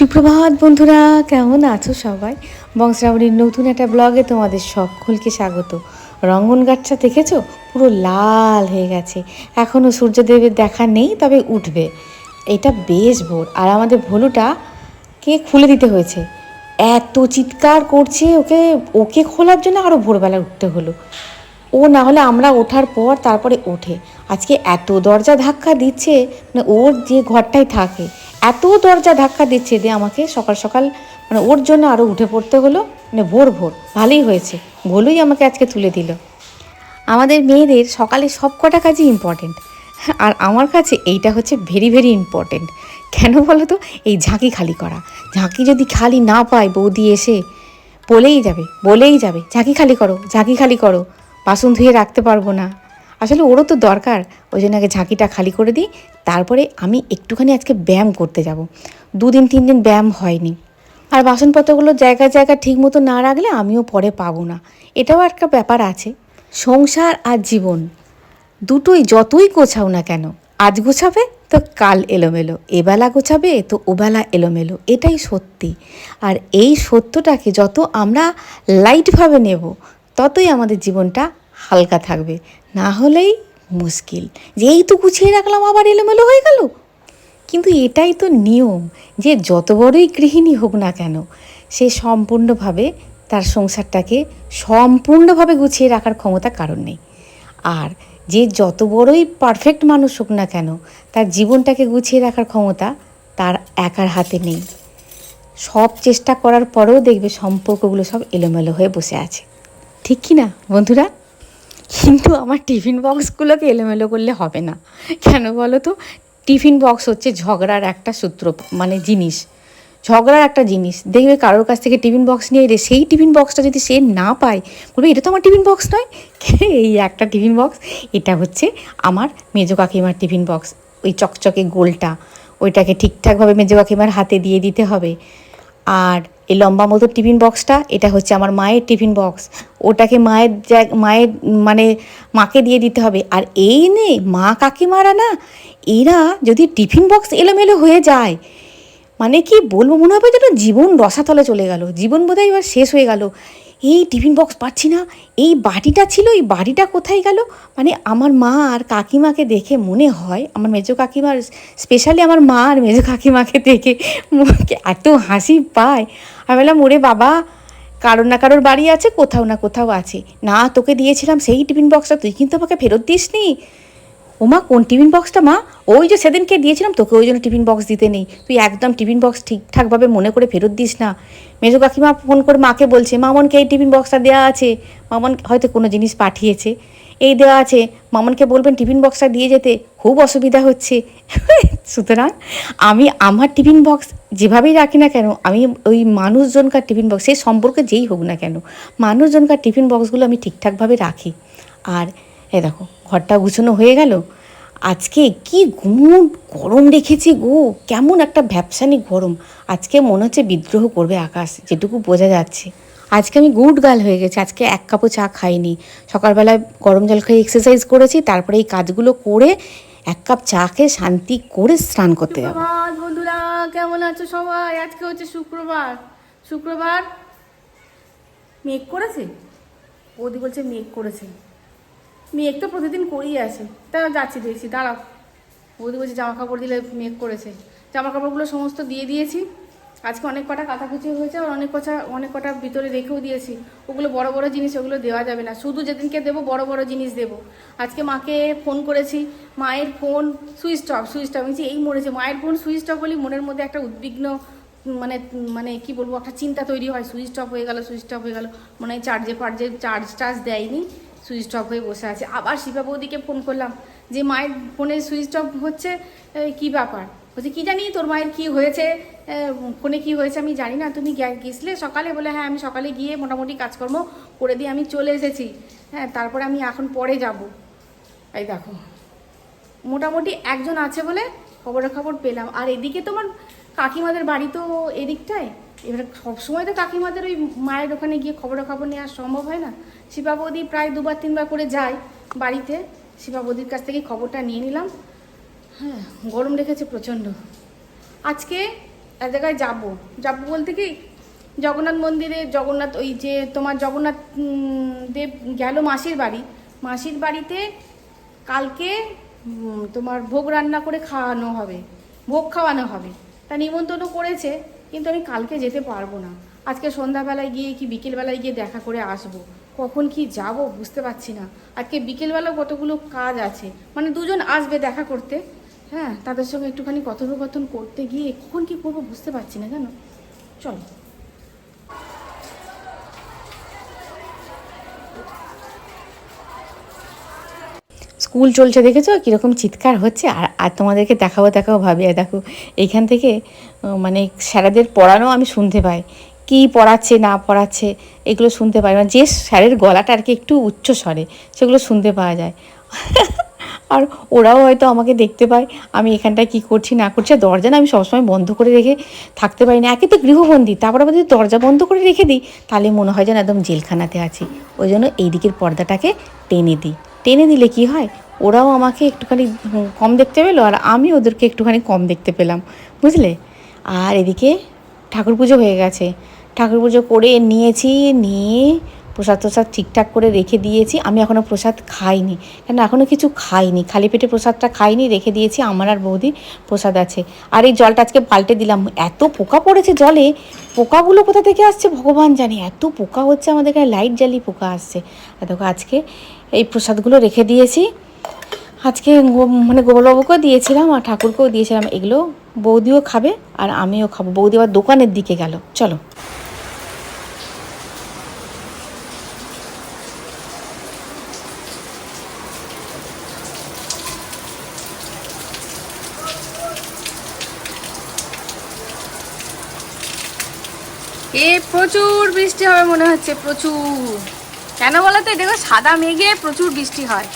সুপ্রভাত বন্ধুরা, কেমন আছো সবাই? বংশরাবড়ির নতুন একটা ব্লগে তোমাদের সকলকে স্বাগত। রঙ্গন গাছটা দেখেছ? পুরো লাল হয়ে গেছে। এখনও সূর্যদেবের দেখা নেই, তবে উঠবে। এটা বেশ ভোর। আর আমাদের ভলুটা কে খুলে দিতে হয়েছে? এত চিৎকার করছে ওকে ওকে খোলার জন্য আরও ভোরবেলা উঠতে হলো। ও না হলে আমরা ওঠার পর তারপরে ওঠে। আজকে এত দরজা ধাক্কা দিচ্ছে মানে ওর যে ঘরটায় থাকে এত দরজা ধাক্কা দিচ্ছে দিয়ে আমাকে সকাল সকাল মানে ওর জন্য আরও উঠে পড়তে হলো মানে ভোর ভোর। ভালোই হয়েছে। ভোলই আমাকে আজকে তুলে দিল। আমাদের মেয়েদের সকালে সব কটা কাজই ইম্পর্টেন্ট আর আমার কাছে এইটা হচ্ছে ভেরি ভেরি ইম্পর্টেন্ট কেন বলো তো এই ঝাঁকি খালি করা। ঝাঁকি যদি খালি না পায় বৌদি এসে, বলেই যাবে বলেই যাবে, ঝাঁকি খালি করো, ঝাঁকি খালি করো। বাসন ধুয়ে রাখতে পারব না। আসলে ওরও তো দরকার। ওই জন্য আগে ঝাঁকিটা খালি করে দিই। তারপরে আমি একটুখানি আজকে ব্যায়াম করতে যাব। দুদিন, তিন দিন ব্যায়াম হয়নি। আর বাসনপত্রগুলো জায়গায় জায়গায় ঠিক মতো না রাখলে আমিও পরে পাবো না। এটাও একটা ব্যাপার আছে। সংসার আর জীবন দুটোই যতই গোছাও না কেন, আজ গোছাবে তো কাল এলোমেলো। এবেলা গোছাবে তো ওবেলা এলোমেলো। এটাই সত্যি। আর এই সত্যটাকে যত আমরা লাইটভাবে নেব, ততই আমাদের জীবনটা হালকা থাকবে। না হলেই মুশকিল। যেই তো গুছিয়ে রাখলাম, আবার এলোমেলো হয়ে গেল। কিন্তু এটাই তো নিয়ম যে যত বড়ই গৃহিণী হোক না কেন, সে সম্পূর্ণভাবে তার সংসারটাকে সম্পূর্ণভাবে গুছিয়ে রাখার ক্ষমতা কারণ নেই। আর যে যত বড়ই পারফেক্ট মানুষ হোক না কেন, তার জীবনটাকে গুছিয়ে রাখার ক্ষমতা তার একার হাতে নেই। সব চেষ্টা করার পরেও দেখবে সম্পর্কগুলো সব এলোমেলো হয়ে বসে আছে। ঠিক কি না, বন্ধুরা? কিন্তু আমার টিফিন বক্সগুলোকে এলোমেলো করলে হবে না। কেন বলো তো? টিফিন বক্স হচ্ছে ঝগড়ার একটা সূত্র মানে জিনিস। ঝগড়ার একটা জিনিস। দেখবে কারোর কাছ থেকে টিফিন বক্স নিয়ে এলে সেই টিফিন বক্সটা যদি সে না পায়, বলবে, এটা তো আমার টিফিন বক্স নয়? এই একটা টিফিন বক্স। এটা হচ্ছে আমার মেজো কাকিমার টিফিন বক্স। ওই চকচকে গোলটা। ওইটাকে ঠিকঠাকভাবে মেজো কাকিমার হাতে দিয়ে দিতে হবে। আর এই লম্বা মতো টিফিন বক্সটা, এটা হচ্ছে আমার মায়ের টিফিন বক্স। ওটাকে মায়ের মায়ের মানে মাকে দিয়ে দিতে হবে। আর এই নে, মা কাকিমারা না, এরা যদি টিফিন বক্স এলোমেলো হয়ে যায় মানে কি বলব, মনে হবে যেন জীবন রসাতলে চলে গেল। জীবন বোধহয় এবার শেষ হয়ে গেল। এই টিফিন বক্স পাচ্ছি না, এই বাটিটা ছিল, এই বাটিটা কোথায় গেল? মানে আমার মা আর কাকিমাকে দেখে মনে হয়, আমার মেজো কাকিমার স্পেশালি আমার মা আর মেজো কাকিমাকে দেখে এত হাসি পায়। আমি বললাম, ওরে বাবা, কারোর না কারোর বাড়ি আছে, কোথাও না কোথাও আছে। না, তোকে দিয়েছিলাম সেই টিফিন বক্সটা, তুই কিন্তু আমাকে ফেরত দিসনি। ওমা কোন টিফিন বক্সটা মা? ওই যে সেদিনকে দিয়েছিলাম তোকে, ওই জন্য টিফিন বক্স দিতে নেই। তুই একদম টিফিন বক্স ঠিকঠাকভাবে মনে করে ফেরত দিস না। মেজো কাকিমা ফোন করে মাকে বলছে, মামনকে এই টিফিন বক্সটা দেওয়া আছে। মামন হয়তো কোনো জিনিস পাঠিয়েছে। এই দেওয়া আছে। মামনকে বলবেন, টিফিন বক্সটা দিয়ে যেতে খুব অসুবিধা হচ্ছে। সুতরাং আমি আমার টিফিন বক্স যেভাবেই রাখি না কেন, আমি ওই মানুষজনকার টিফিন বক্স, সেই সম্পর্কে যেই হোক না কেন, মানুষজনকার টিফিন বক্সগুলো আমি ঠিকঠাকভাবে রাখি। আর এ দেখো ঘরটা গুছানো হয়ে গেল। আজকে কি গুম গরম রেখেছে গো, কেমন একটা ভ্যাপসানি গরম। আজকে মনে হচ্ছে বিদ্রোহ করবে আকাশ, যেটুকু বোঝা যাচ্ছে। আজকে আমি গুড গাল হয়ে গেছি, আজকে এক কাপও চা খাইনি। সকালবেলায় গরম জল খেয়ে এক্সারসাইজ করেছি, তারপরে এই কাজগুলো করে এক কাপ চা খেয়ে শান্তি করে স্নান করতে যাব। বন্ধুরা, কেমন আছো সবাই? আজকে হচ্ছে শুক্রবার। শুক্রবার মেঘ করেছে? ওদি বলছে মেঘ করেছে। মেঘ তো প্রতিদিন করেই আছে তা যাচ্ছি, দেখছি, দাঁড়াও। বৌদি বলছি, জামা কাপড় দিলে মেঘ করেছে। জামা কাপড়গুলো সমস্ত দিয়ে দিয়েছি। আজকে অনেক কটা কাটাকুচি হয়েছে, আর অনেক কটা অনেক কটা ভিতরে রেখেও দিয়েছি। ওগুলো বড় বড় জিনিস, ওগুলো দেওয়া যাবে না। শুধু যেদিনকে দেবো, বড় বড় জিনিস দেবো। আজকে মাকে ফোন করেছি, মায়ের phone switch off switch off. এই মরেছে। মায়ের ফোন সুইচ অফ বলি মনের মধ্যে একটা উদ্বিগ্ন মানে মানে কি বলব, একটা চিন্তা তৈরি হয়। সুইচ অফ হয়ে গেল, সুইচ অফ হয়ে গেল। মনে হয় চার্জে, ফার্জে চার্জ টার্জ দেয়নি। সুইচ অফ হয়ে বসে আছে। আবার শিবা বৌদিকে ফোন করলাম যে, মায়ের ফোনে সুইচ অফ হচ্ছে কি ব্যাপার? বলছে, কি জানি তোর মায়ের কি হয়েছে? ফোনে কি হয়েছে আমি জানি না, তুমি গেছিলে সকালে? বলে হ্যাঁ আমি সকালে গিয়ে মোটামুটি কাজকর্ম করে দিয়ে আমি চলে এসেছি। হ্যাঁ তারপরে আমি এখন পরে যাব। এই দেখো, মোটামুটি একজন আছে বলে খবরের খবর পেলাম। আর এদিকে তোমার কাকিমাদের বাড়ি তো এদিকটায়? এবারে সবসময় তো কাকিমাদের ওই মায়ের ওখানে গিয়ে খবরের খবর নেওয়া সম্ভব হয় না? শিবা প্রায় দুবার তিনবার করে যায় বাড়িতে। শিবা বৌদির কাছ থেকে খবরটা নিয়ে নিলাম। হ্যাঁ গরম রেখেছে প্রচণ্ড। আজকে এক জায়গায় যাব। যাব বলতে কি, জগন্নাথ মন্দিরে জগন্নাথ, ওই যে তোমার জগন্নাথ দেব গেল মাসির বাড়ি। মাসির বাড়িতে কালকে তোমার ভোগ রান্না করে খাওয়ানো হবে। ভোগ খাওয়ানো হবে। তা নিমন্ত্রণ করেছে, কিন্তু আমি কালকে যেতে পারব না। আজকে সন্ধ্যাবেলায় গিয়ে কি বিকেলবেলায় গিয়ে দেখা করে আসব? কখন কি যাব বুঝতে পারছি না। আজকে বিকেলবেলা কতগুলো কাজ আছে। মানে দুজন আসবে দেখা করতে। হ্যাঁ তাদের সঙ্গে একটুখানি কথোপকথন করতে গিয়ে কখন কি করব বুঝতে পারছি না, জানো? চলো। স্কুল চলছে দেখেছ? কীরকম চিৎকার হচ্ছে। আর আর তোমাদেরকে দেখাবো দেখাবো, ভাবি। আর দেখো এইখান থেকে মানে স্যারাদের পড়ানো আমি শুনতে পাই। কি পড়াচ্ছে, না পড়াচ্ছে, এগুলো শুনতে পাই মানে যে স্যারের গলাটা আর কি একটু উচ্চ স্বরে, সেগুলো শুনতে পাওয়া যায়। আর ওরাও হয়তো আমাকে দেখতে পায়, আমি এখানটায় কী করছি, না করছি, আর দরজা না আমি সবসময় বন্ধ করে রেখে থাকতে পারি না। একে তো গৃহবন্দী, তারপর যদি দরজা বন্ধ করে রেখে দিই, তাহলে মনে হয় যেন একদম জেলখানাতে আছি। ওই জন্য এই দিকের পর্দাটাকে টেনে দিই। টেনে দিলে কি হয়, ওরাও আমাকে একটুখানি কম দেখতে পেল, আর আমি ওদেরকে একটুখানি কম দেখতে পেলাম। বুঝলে? আর এদিকে ঠাকুর পুজো হয়ে গেছে। ঠাকুর পুজো করে নিয়েছি, নিয়ে প্রসাদ প্রসাদ ঠিকঠাক করে রেখে দিয়েছি। আমি এখনও প্রসাদ খাইনি, কেন এখনও কিছু খাইনি। খালি পেটে প্রসাদটা খাইনি, রেখে দিয়েছি, আমার আর বৌদি প্রসাদ আছে। আর এই জলটা আজকে পাল্টে দিলাম। এত পোকা পড়েছে জলে, পোকাগুলো কোথা থেকে আসছে ভগবান জানে? এত পোকা হচ্ছে আমাদের এখানে লাইট জ্বালিয়ে পোকা আসছে। আর দেখো, আজকে এই প্রসাদগুলো রেখে দিয়েছি। আজকে মানে গোপালবাবুকেও দিয়েছিলাম আর ঠাকুরকেও দিয়েছিলাম। এগুলো বৌদিও খাবে আর আমিও খাব। বৌদি আবার দোকানের দিকে গেল। চলো। এ প্রচুর বৃষ্টি হবে মনে হচ্ছে, প্রচুর। কেন বলো তো দেখো সাদা মেঘে প্রচুর বৃষ্টি হয়।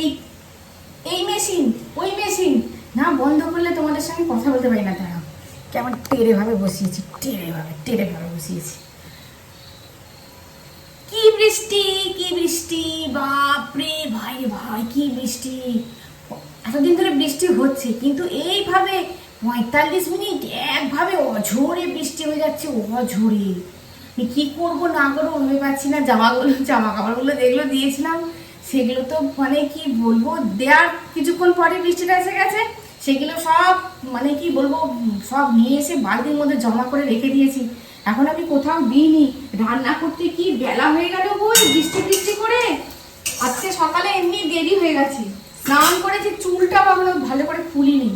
এই এই মেশিন ওই মেশিন না, বন্ধ করলে তোমাদের সঙ্গে কথা বলতে পারি না তারা। কেমন টেরে ভাবে বসিয়েছি টেরে ভাবে টেরে ভাবে বসিয়েছি। কি বৃষ্টি কি বৃষ্টি, বাপরে ভাই ভাই, কি বৃষ্টি। এতদিন ধরে বৃষ্টি হচ্ছে, কিন্তু এইভাবে পঁয়তাল্লিশ মিনিট একভাবে অঝোরে বৃষ্টি হয়ে যাচ্ছে, অঝোরে। কি করব না করব ভেবে পাচ্ছি না জামাগুলো জামা কাপড়গুলো যেগুলো দিয়েছিলাম সেগুলো তো মানে কি বলব, দেওয়ার কিছুক্ষণ পরে বৃষ্টিটা এসে গেছে, সেগুলো সব মানে কি বলব, সব নিয়ে এসে বালতির মধ্যে জমা করে রেখে দিয়েছি। এখন আমি কোথাও দিইনি। রান্না করতে কি বেলা হয়ে গেল বই, বৃষ্টি বৃষ্টি করে? আজকে সকালে এমনি দেরি হয়ে গেছে। স্নান করেছি, চুলটা ভাবলো ভালো করে ফুলিনি।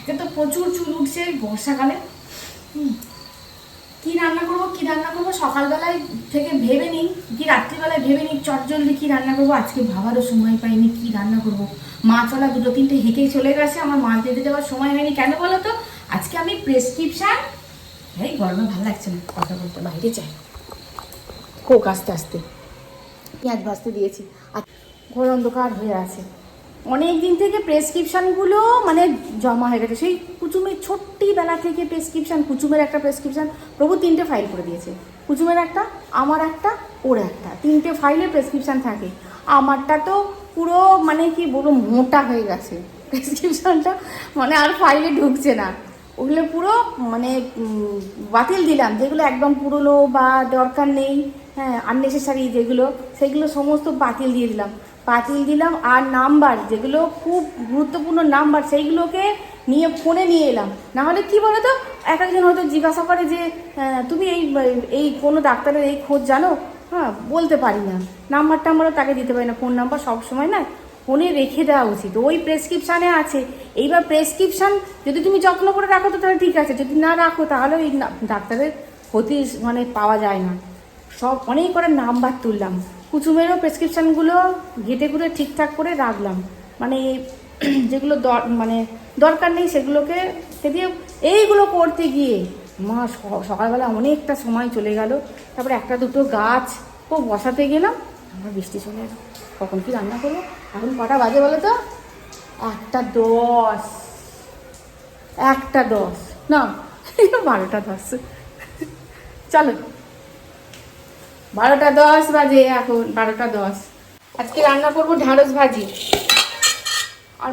একে তো প্রচুর চুল উঠছে বর্ষাকালে। হুম। কি রান্না করব, কি রান্না করব? সকালবেলায় থেকে ভেবে নিই, কি রাত্রিবেলায় ভেবে নিই চটজলদি কি রান্না করব? আজকে ভাবারও সময় পাইনি, কি রান্না করব? মাছওয়ালা দুটো তিনটে হেঁকেই চলে গেছে, আমার মাছ দিতে যাওয়ার সময় হয়নি। কেন বলো তো? আজকে আমি প্রেসক্রিপশন এই গরমে ভালো লাগছে না, কথা বলতে, বাইরে যাই। কোক আস্তে আস্তে। পেঁয়াজ ভাজতে দিয়েছি, আর ঘোর অন্ধকার হয়ে আছে। অনেক দিন থেকে প্রেসক্রিপশানগুলো মানে জমা হয়ে গেছে। সেই কুচুমের ছোট্টি বেলা থেকে প্রেসক্রিপশান কুচুমের একটা প্রেসক্রিপশান প্রভু তিনটে ফাইল করে দিয়েছে। কুচুমের একটা, আমার একটা, ওর একটা। তিনটে ফাইলে প্রেসক্রিপশান থাকে। আমারটা তো পুরো মানে কি বলব, মোটা হয়ে গেছে। প্রেসক্রিপশানটা মানে আর ফাইলে ঢুকছে না। ওগুলো পুরো মানে বাতিল দিলাম। যেগুলো একদম পুরনো বা দরকার নেই হ্যাঁ আননেসেসারি যেগুলো, সেগুলো সমস্ত বাতিল দিয়ে দিলাম। বাতিল দিলাম আর নাম্বার যেগুলো খুব গুরুত্বপূর্ণ নাম্বার সেইগুলোকে নিয়ে ফোনে নিয়ে এলাম। না হলে কি বলো তো এক একজন হয়তো জিজ্ঞাসা করে যে তুমি এই এই কোনো ডাক্তারের এই খোঁজ জানো? হ্যাঁ বলতে পারি না। নাম্বারটা টাম্বারও তাকে দিতে পারি না। ফোন নাম্বার সব সময় না ফোনে রেখে দেওয়া উচিত। ওই প্রেসক্রিপশানে আছে। এইবার প্রেসক্রিপশান যদি তুমি যত্ন করে রাখো তো তাহলে ঠিক আছে। যদি না রাখো তাহলে ওই ডাক্তারের ক্ষতি মানে পাওয়া যায় না। সব অনেক করে নাম্বার তুললাম। কুচুমেরও প্রেসক্রিপশানগুলো ঘেটে ঘুরে ঠিকঠাক করে রাখলাম। মানে যেগুলো মানে দরকার নেই সেগুলোকে সে দিয়ে এইগুলো করতে গিয়ে মা সকালবেলা অনেকটা সময় চলে গেল। তারপরে একটা দুটো গাছ ও বসাতে গেলাম। আমার বৃষ্টি চলে এলো। কখন কি রান্না করব? এখন কটা বাজে বলো তো? একটা দশ। একটা দশ। না বারোটা দশ। চলো। বারোটা দশ বাজে এখন, বারোটা দশ। আজকে রান্না করব ঢ্যাঁড়স ভাজি। আর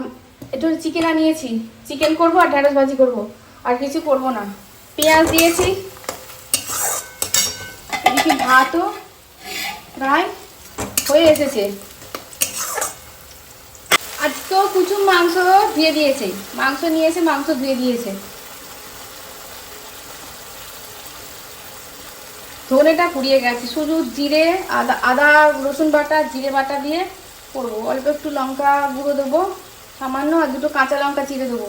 একটু চিকেন আনিয়েছি চিকেন করব আর ঢ্যাঁড়স ভাজি করব। আর কিছু করব না। পেঁয়াজ দিয়েছি। এদিকে ভাতও প্রায় হয়ে এসেছে। আর তো কুচুম মাংস ধুয়ে দিয়েছে। মাংস নিয়েছে, মাংস ধুয়ে দিয়েছে। ধনেটা পুড়িয়ে গেছে। শুধু জিরে, আদা আদা, রসুন বাটা, জিরে বাটা দিয়ে করব। অল্প একটু লঙ্কা গুঁড়ো দেবো। সামান্য আর দুটো কাঁচা লঙ্কা চিড়ে দেবো।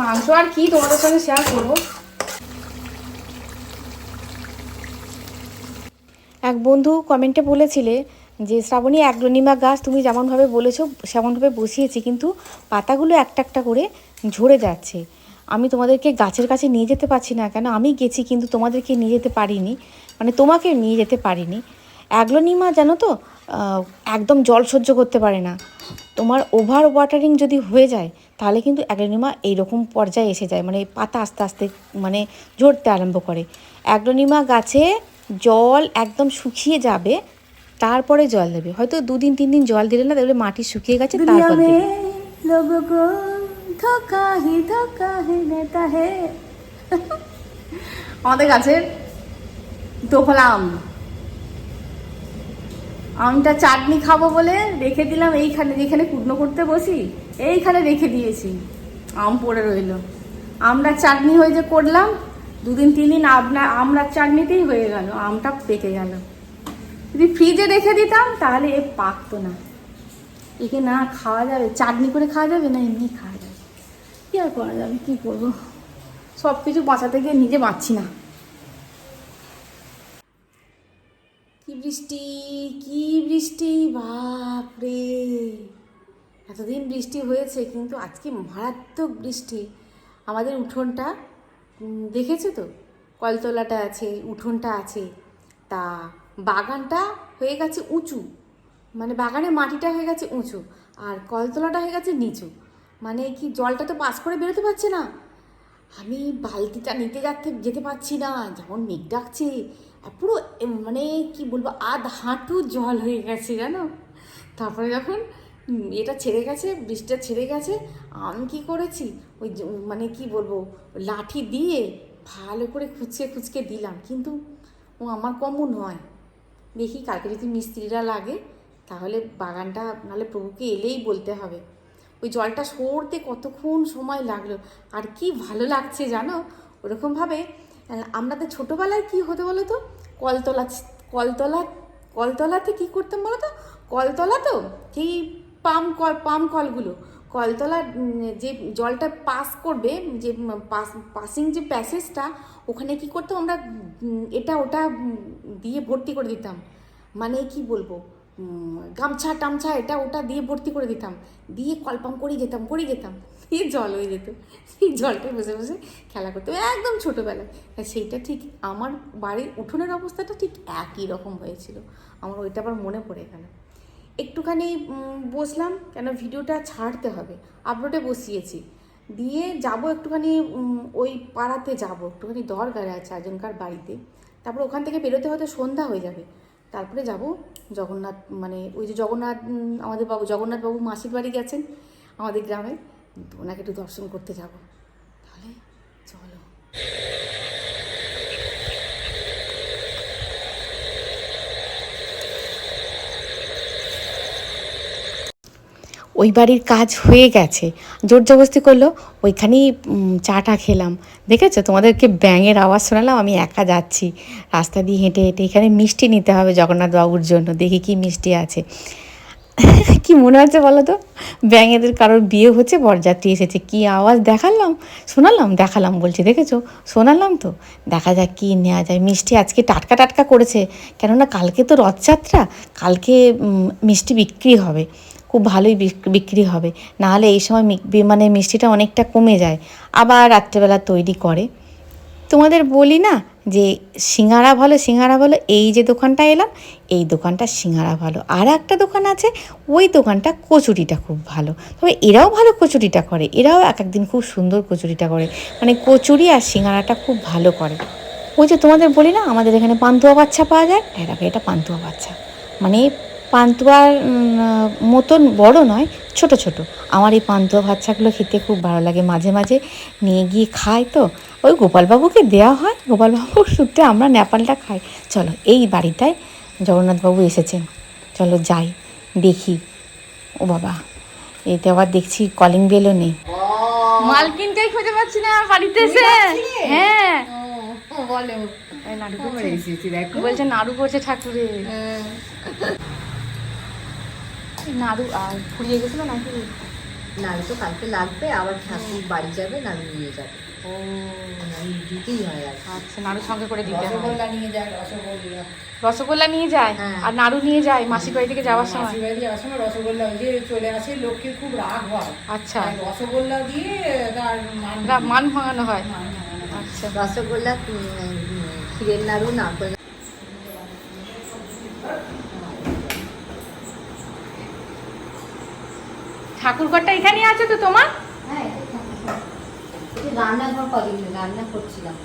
মাংস আর কি তোমাদের সঙ্গে শেয়ার করব? এক বন্ধু কমেন্টে বলেছিলে যে, শ্রাবণী অ্যাগ্রোনিমা গাছ তুমি যেমনভাবে বলেছ, সেমনভাবে বসিয়েছি, কিন্তু পাতাগুলো একটা একটা করে ঝরে যাচ্ছে। আমি তোমাদেরকে গাছের কাছে নিয়ে যেতে পারছি না কেন? আমি গেছি, কিন্তু তোমাদেরকে নিয়ে যেতে পারিনি। মানে তোমাকে নিয়ে যেতে পারিনি। অ্যাগ্লোনিমা জানো তো একদম জল সহ্য করতে পারে না। তোমার ওভার ওয়াটারিং যদি হয়ে যায় তাহলে কিন্তু অ্যাগ্রোনিমা এইরকম পর্যায়ে এসে যায় মানে পাতা আস্তে আস্তে মানে ঝরতে আরম্ভ করে। অ্যাগ্রোনিমা গাছে জল একদম শুকিয়ে যাবে তারপরে জল দেবে। হয়তো দুদিন তিন দিন জল দিলে না তাহলে মাটি শুকিয়ে গেছে আমাদের গাছের তোফলা আমটা চাটনি খাব বলে রেখে দিলাম এইখানে, যেখানে কুটনো করতে বসি, এইখানে রেখে দিয়েছি। আম পড়ে রইল। আমরা চাটনি হয়ে যে করলাম, দুদিন তিন দিন আপনার আমরা চাটনিতেই হয়ে গেল, আমটা পেকে গেল। যদি ফ্রিজে রেখে দিতাম, তাহলে এ পাকতো না। একে না খাওয়া যাবে, চাটনি করে খাওয়া যাবে না এমনি খাওয়া যাবে? কী আর করা যাবে, কী করব? সব কিছু বাঁচাতে গিয়ে নিজে বাঁচছি না। বৃষ্টি, কি বৃষ্টি, বাপরে। এতদিন বৃষ্টি হয়েছে, কিন্তু আজকে মারাত্মক বৃষ্টি। আমাদের উঠোনটা দেখেছ তো? কলতলাটা আছে, উঠোনটা আছে। তা বাগানটা হয়ে গেছে উঁচু। মানে বাগানের মাটিটা হয়ে গেছে উঁচু, আর কলতলাটা হয়ে গেছে নিচু। মানে কি জলটা তো পাস করে বেরোতে পারছে না। আমি বালতিটা নিতে যাতে যেতে পারছি না। যেমন মেঘ ডাকছে পুরো মানে কি বলব, আধ হাঁটু জল হয়ে গেছে, জানো? তারপরে যখন এটা ছেড়ে গেছে, বৃষ্টিটা ছেড়ে গেছে, আমি কি করেছি? ওই মানে কি বলব, লাঠি দিয়ে ভালো করে খুঁচকে খুঁচকে দিলাম। কিন্তু ও আমার কমও নয়। দেখি কালকে যদি মিস্ত্রিরা লাগে, তাহলে বাগানটা নাহলে প্রভুকে এলেই বলতে হবে। ওই জলটা সরতে কতক্ষণ সময় লাগল? আর কি ভালো লাগছে জানো? ওরকমভাবে আমাদের ছোটোবেলায় কি হতো বলো তো কলতলা কলতলা, কলতলাতে কি করতাম বলো তো কলতলা তো কি পাম কল, পাম কলগুলো। কলতলা যে জলটা পাস করবে, যে পাস, পাসিং যে প্যাসেজটা, ওখানে কি করতাম আমরা এটা ওটা দিয়ে ভর্তি করে দিতাম। মানে কি বলব? গামছা টামছা এটা ওটা দিয়ে ভর্তি করে দিতাম। দিয়ে কলপাম করে যেতাম করে যেতাম। এই জল হয়ে যেত। সেই জলটা বসে বসে খেলা করতাম একদম ছোটোবেলায়। সেইটা ঠিক আমার বাড়ির উঠোনের অবস্থাটা ঠিক একই রকম হয়েছিল। আমার ওইটা আবার মনে পড়ে গেল। একটুখানি বসলাম, কেন ভিডিওটা ছাড়তে হবে। আপলোডে বসিয়েছি। দিয়ে যাব একটুখানি ওই পাড়াতে যাব। একটুখানি দরকার আছে একজনকার বাড়িতে। তারপর ওখান থেকে বেরোতে হয়তো সন্ধ্যা হয়ে যাবে। তারপরে যাব জগন্নাথ মানে ওই যে জগন্নাথ আমাদের বাবু জগন্নাথ বাবু মাসির বাড়ি গেছেন আমাদের গ্রামে ওনাকে একটু দর্শন করতে যাব। তাহলে চলো। ওই বাড়ির কাজ হয়ে গেছে। জোর জবস্তি করল, ওইখানেই চাটা খেলাম। দেখেছ? তোমাদেরকে ব্যাঙের আওয়াজ শোনালাম, আমি একা যাচ্ছি। রাস্তা দিয়ে হেঁটে হেঁটে এখানে মিষ্টি নিতে হবে জগন্নাথবাবুর জন্য। দেখি কি মিষ্টি আছে। কি মনে হচ্ছে বলো তো? ব্যাঙেদের কারোর বিয়ে হচ্ছে, বরযাত্রী এসেছে। কি আওয়াজ দেখালাম? শোনালাম? দেখালাম বলছি, দেখেছ? শোনালাম তো। দেখা যাক কি নেওয়া যায়। মিষ্টি আজকে টাটকা টাটকা করেছে। কেননা কালকে তো রথযাত্রা, কালকে মিষ্টি বিক্রি হবে। খুব ভালোই বিক- বিক্রি হবে। নাহলে এই সময় মানে মিষ্টিটা অনেকটা কমে যায়। আবার রাত্রেবেলা তৈরি করে। তোমাদের বলি না যে সিঙ্গারা ভালো সিঙ্গারা ভালো, এই যে দোকানটা এলাম, এই দোকানটা সিঙ্গারা ভালো। আর একটা দোকান আছে, ওই দোকানটা কচুরিটা খুব ভালো। তবে এরাও ভালো কচুরিটা করে, এরাও এক একদিন খুব সুন্দর কচুরিটা করে। মানে কচুরি আর সিঙ্গারাটা খুব ভালো করে। ওই যে তোমাদের বলি না, আমাদের এখানে পান্তুয়া বাচ্চা পাওয়া যায় দেখো এটা পান্তুয়া বাচ্চা। মানে পান্তুয়ার মতন বড় নয় ছোট ছোট। আমার এই পান্তুয়া বাচ্চাগুলো খেতে খুব ভালো লাগে। মাঝে মাঝে নিয়ে গিয়ে খাই তো। ওই গোপালবাবুকে দেওয়া হয়। গোপালবাবুর সূত্রে আমরা নেপালটা খাই। চলো এই বাড়িটায় জগন্নাথবাবু এসেছেন। চলো যাই দেখি। ও বাবা এতে আবার দেখছি কলিং বেলও নেই। মালকিনটাই খুঁজে পাচ্ছি না বাড়িতে এসে। হ্যাঁ। বলো নাড়ু করছে। দেখো। বলছে নাড়ু করছে ঠাকুরে। হ্যাঁ। নাড়ু আর ফুরিয়ে গেছিল নাকি? নাড়ু তো কালকে লাগবে আবার ঠাকুর বাড়ি যাবে নাড়ু নিয়ে যাবে। ও। নাড়ু দিতেই হয় আর আচ্ছা নাড়ু সঙ্গে করে দিতে রসগোল্লা নিয়ে যায় রসগোল্লা। রসগোল্লা নিয়ে যায়? হ্যাঁ। আর নাড়ু নিয়ে যায় মাসির বাড়ি থেকে যাওয়ার সময়? মাসির বাড়ি যাওয়ার সময় রসগোল্লা যে চলে আসে লোককে খুব রাগ হয়। আচ্ছা। রসগোল্লা দিয়ে তার মান মান ভাঙানো হয়। হয়। আচ্ছা। রসগোল্লা ক্ষীরের নাড়ু নারকেল ঠাকুর ঘরটা এখানেই আছে তো তোমার? হ্যাঁ রান্নাঘর কদিন রান্না করছিলাম।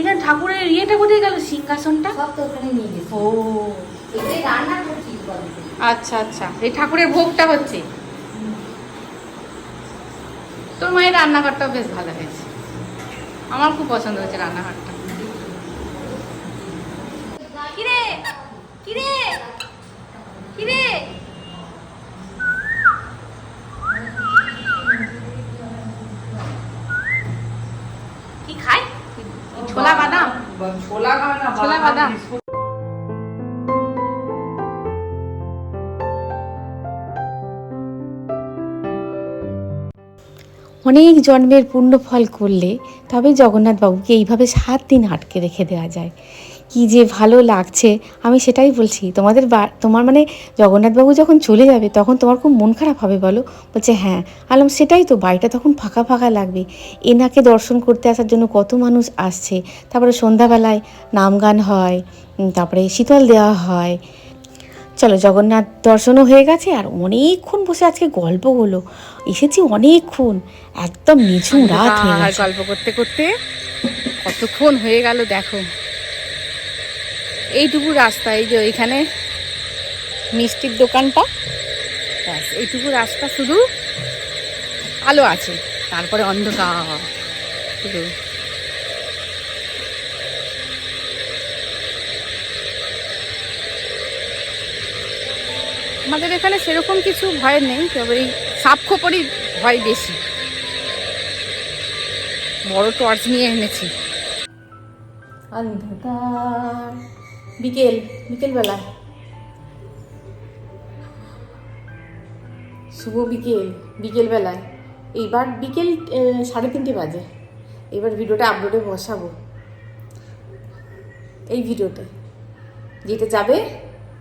এটা ঠাকুরের ইয়েটা কোথায় গেল? সিংহাসনটা? সব তো ওখানে নিয়ে গেছি। ও। এটাই রান্না করছি আচ্ছা আচ্ছা। এই ঠাকুরের ভোগটা হচ্ছে। তোর মায়ের রান্নাঘরটাও বেশ ভালো হয়েছে। আমার খুব পছন্দ হয়েছে রান্নাঘরটা। কিরে কিরে কি খাই ছোলা বাদাম ছোলা ছোলা বাদাম। অনেক জন্মের পুণ্য ফল করলে তবে জগন্নাথবাবুকে এইভাবে সাত দিন আটকে রেখে দেওয়া যায়। কি যে ভালো লাগছে আমি সেটাই বলছি তোমাদের বা- তোমার মানে জগন্নাথবাবু যখন চলে যাবে তখন তোমার খুব মন খারাপ হবে বলো। বলছে হ্যাঁ। আলম সেটাই তো বাড়িটা তখন ফাঁকা ফাঁকা লাগবে। এনাকে দর্শন করতে আসার জন্য কত মানুষ আসছে। তারপরে সন্ধ্যাবেলায় নাম গান হয় তারপরে শীতল দেওয়া হয়। চলো জগন্নাথ দর্শনও হয়ে গেছে আর অনেকক্ষণ বসে আজকে গল্প হলো। এসেছি অনেকক্ষণ একদম নিঝুম রাত হয়ে গল্প করতে করতে কতক্ষণ হয়ে গেল দেখো। এইটুকু রাস্তা, এই যে ওইখানে মিষ্টির দোকানটা। ব্যাস, এইটুকু রাস্তা শুধু আলো আছে, তারপরে অন্ধকার। শুধু। আমাদের এখানে সেরকম কিছু ভয় নেই, তবে এই সাপ খোপরই ভয় বেশি। বড় টর্চ নিয়ে এনেছি। অন্ধকার। বিকেল বিকেল বেলায় শুভ বিকেল বিকেল বেলায় এইবার বিকেল সাড়ে তিনটে বাজে। এবার ভিডিওটা আপলোডে বসাবো। এই ভিডিওতে। যেটা যাবে,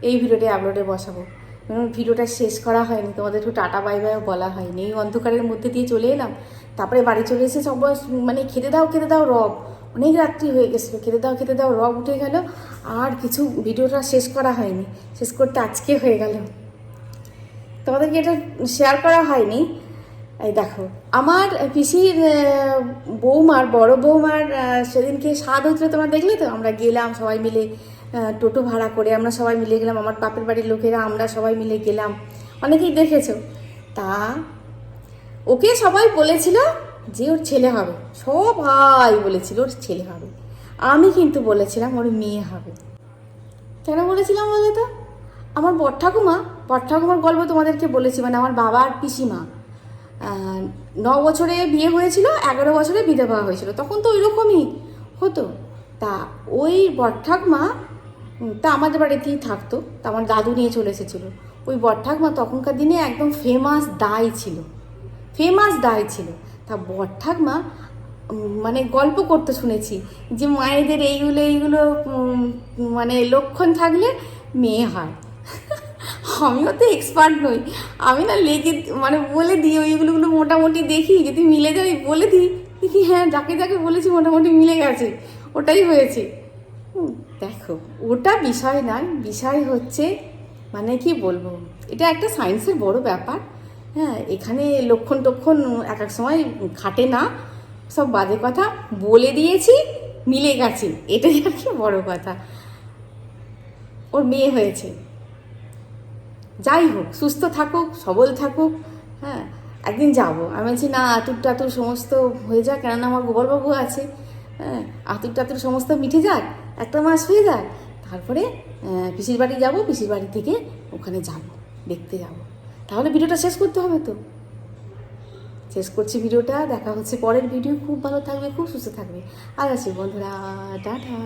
এই ভিডিওটা আপলোডে বসাবো। কারণ ভিডিওটা শেষ করা হয়নি, তোমাদের একটু টাটা বাই বাইও বলা হয়নি। এই অন্ধকারের মধ্যে দিয়ে চলে এলাম, তারপরে বাড়ি চলে এসে সব মানে খেতে দাও খেতে দাও, রব। অনেক রাত্রি হয়ে গেছিল, খেতে দাও খেতে দাও রব উঠে গেল, আর কিছু ভিডিওটা শেষ করা হয়নি, শেষ করতে আজকে হয়ে গেল। তোমাদেরকে এটা শেয়ার করা হয়নি। এই দেখো, আমার পিসির বৌমার, বড় বৌমার সেদিনকে স্বাদ হয়েছিল, তোমরা দেখলে তো? আমরা গেলাম সবাই মিলে টোটো ভাড়া করে আমরা সবাই মিলে গেলাম, আমার বাপের বাড়ির লোকেরা আমরা সবাই মিলে গেলাম। অনেকেই দেখেছ। তা, ওকে সবাই বলেছিল যে ওর ছেলে হবে সবাই বলেছিল ওর ছেলে হবে। আমি কিন্তু বলেছিলাম ওর মেয়ে হবে। কেন বলেছিলাম বলে তো? আমার বর ঠাকুমা, বর ঠাকুমার গল্প তোমাদেরকে বলেছি মানে আমার বাবা আর পিসিমা। ন বছরে বিয়ে হয়েছিল, এগারো বছরে বিধবা হয়েছিল। তখন তো ওই রকমই হতো। তা ওই বর ঠাকুমা তা আমাদের বাড়িতেই থাকতো, তা আমার দাদু নিয়ে চলে এসেছিল। ওই বর ঠাকুমা তখনকার দিনে একদম ফেমাস দায় ছিল। ফেমাস দায় ছিল। তা বর ঠাকমা মানে গল্প করতে শুনেছি যে মায়েদের এইগুলো এইগুলো মানে লক্ষণ থাকলে মেয়ে হয়। আমিও তো এক্সপার্ট নই। আমি না লেগে মানে বলে দিই ওইগুলোগুলো মোটামুটি দেখি, যদি মিলে যায় বলে দিই। দেখি হ্যাঁ যাকে যাকে বলেছি মোটামুটি মিলে গেছে। ওটাই হয়েছে। দেখো, ওটা বিষয় নয়, বিষয় হচ্ছে মানে কি বলব, এটা একটা সায়েন্সের বড় ব্যাপার। হ্যাঁ এখানে লক্ষণ টক্ষণ এক এক সময় খাটে না, সব বাজে কথা। বলে দিয়েছি, মিলে গেছে। এটাই আর কি বড় কথা। ওর মেয়ে হয়েছে। যাই হোক, সুস্থ থাকুক, সবল থাকুক হ্যাঁ একদিন যাব। আমি বলছি, না, আতুর টাতুর সমস্ত হয়ে যাক, কেননা আমার গোবরবাবু আছে। হ্যাঁ আতুর টাতুর সমস্ত মিটে যাক, একটা মাস হয়ে যাক। তারপরে পিসির বাড়ি যাব, পিসির বাড়ি থেকে ওখানে যাব, দেখতে যাব। তাহলে ভিডিওটা শেষ করতে হবে তো? শেষ করছি ভিডিওটা, দেখা হচ্ছে পরের ভিডিও। খুব ভালো থাকবে, খুব সুস্থ থাকবে। আর আছে বন্ধুরা, টাটা।